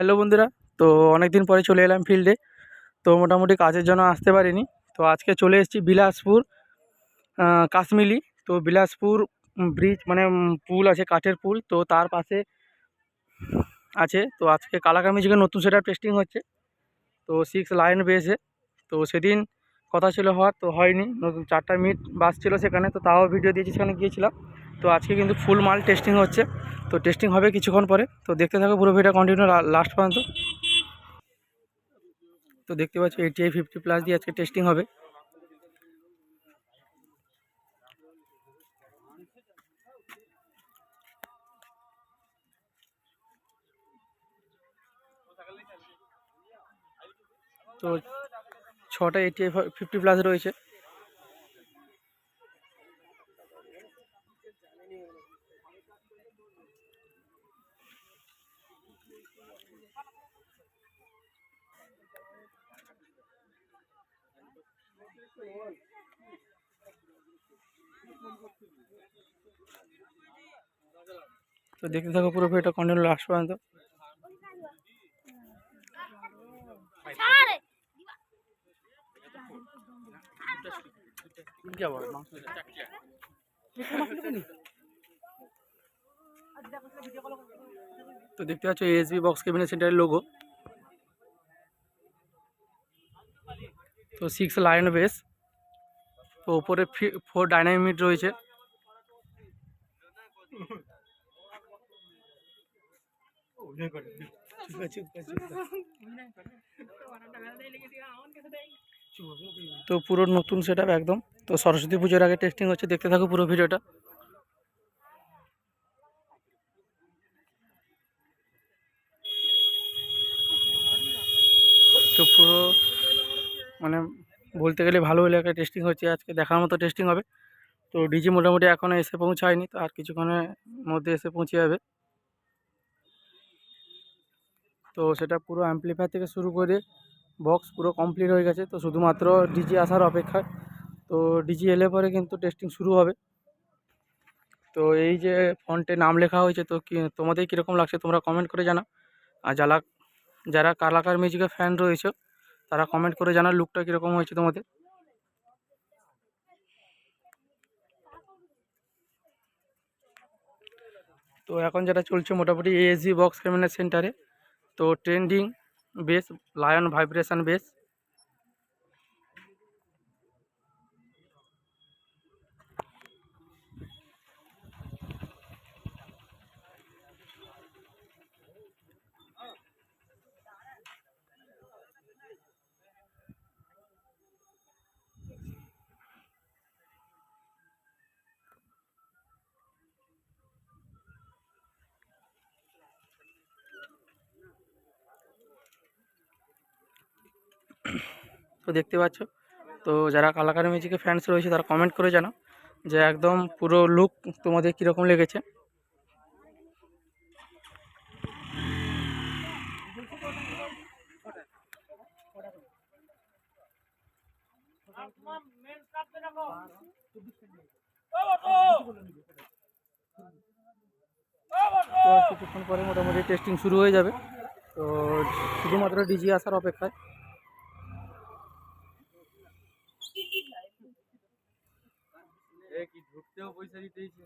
Hello বন্ধুরা তো অনেক দিন পরে চলে এলাম ফিল্ডে তো মোটামুটি কাজের জন্য আসতে পারিনি। তো আজকে চলে এসেছি বিলাসপুর আহ, কাশ্মীরি। তো বিলাসপুর ব্রিজ মানে পুল আছে কাঠের পুল। তো তার পাশে আছে। তো আজকে কালাকার মিউজিকের নতুন সেটা টেস্টিং হচ্ছে। তো সিক্স লাইন বেসে। তো সেদিন কথা ছিল হওয়ার তো হয়নি। নতুন চারটা মিনিট বাস ছিল সেখানে তো তাও ভিডিও দিয়েছি সেখানে গিয়েছিলাম। তো আজকে কিন্তু ফুল মাল টেস্টিং হচ্ছে। তো টেস্টিং হবে কিছুক্ষণ পরে। তো দেখতে থাকো পুরো ভিডিও কন্টিনিউ লাস্ট পর্যন্ত। তো দেখতে পাচ্ছ এইটিআই ফিফটি প্লাস দিয়ে আজকে টেস্টিং হবে। তো ছটা এইটিআই ফিফটি প্লাস রয়েছে। তো দেখতে থাকো পুরো ভিডিওটা কন্টিনিউ লাস্ট পর্যন্ত। তো দেখতে পাচ্ছ এসবি বক্স কেবিনেট সেন্টারের লোগো তো সিক্স লাইন বেস তো উপরে ফোর ডাইনামিট রয়েছে। তো পুরো নতুন সেট একদম। তো সরস্বতী পুজোর আগে টেস্টিং হচ্ছে। দেখতে থাকো পুরো ভিডিওটা তো পুরো মানে বলতে গেলে ভালো এলাকায় টেস্টিং হচ্ছে, আজকে দেখার মতো টেস্টিং হবে। তো ডিজি মোটামুটি এখনও এসে পৌঁছায়নি, তো আর কিছুক্ষণের মধ্যে এসে পৌঁছে যাবে। তো সেটা পুরো অ্যাম্পলিফায়ার থেকে শুরু করে বক্স পুরো কমপ্লিট হয়ে গেছে, তো শুধুমাত্র ডিজি আসার অপেক্ষা তো ডিজি এলে পরে কিন্তু টেস্টিং শুরু হবে। তো এই যে ফন্টে নাম লেখা হয়েছে, তো কি, তোমাদের কীরকম লাগছে তোমরা কমেন্ট করে জানা আর যারা যারা কালাকার মিউজিকের ফ্যান রয়েছে তারা কমেন্ট করে জানার লুকটা কীরকম হয়েছে তোমাদের? তো এখন যেটা চলছে মোটামুটি এএসজি বক্স ক্যামেরা সেন্টারে তো trending base lion vibration base তো দেখতে পাচ্ছ। তো যারা কালাকার মিউজিকের ফ্যান্স রয়েছে, তারা কমেন্ট করে জানাও যে একদম পুরো লুক তোমাদের কীরকম লেগেছে। কিছুক্ষণ পরে মোটামুটি টেস্টিং শুরু হয়ে যাবে। তো শুধুমাত্র ডিজি আসার অপেক্ষায়। কি হয়েছে। চৌড়া দিতেইছে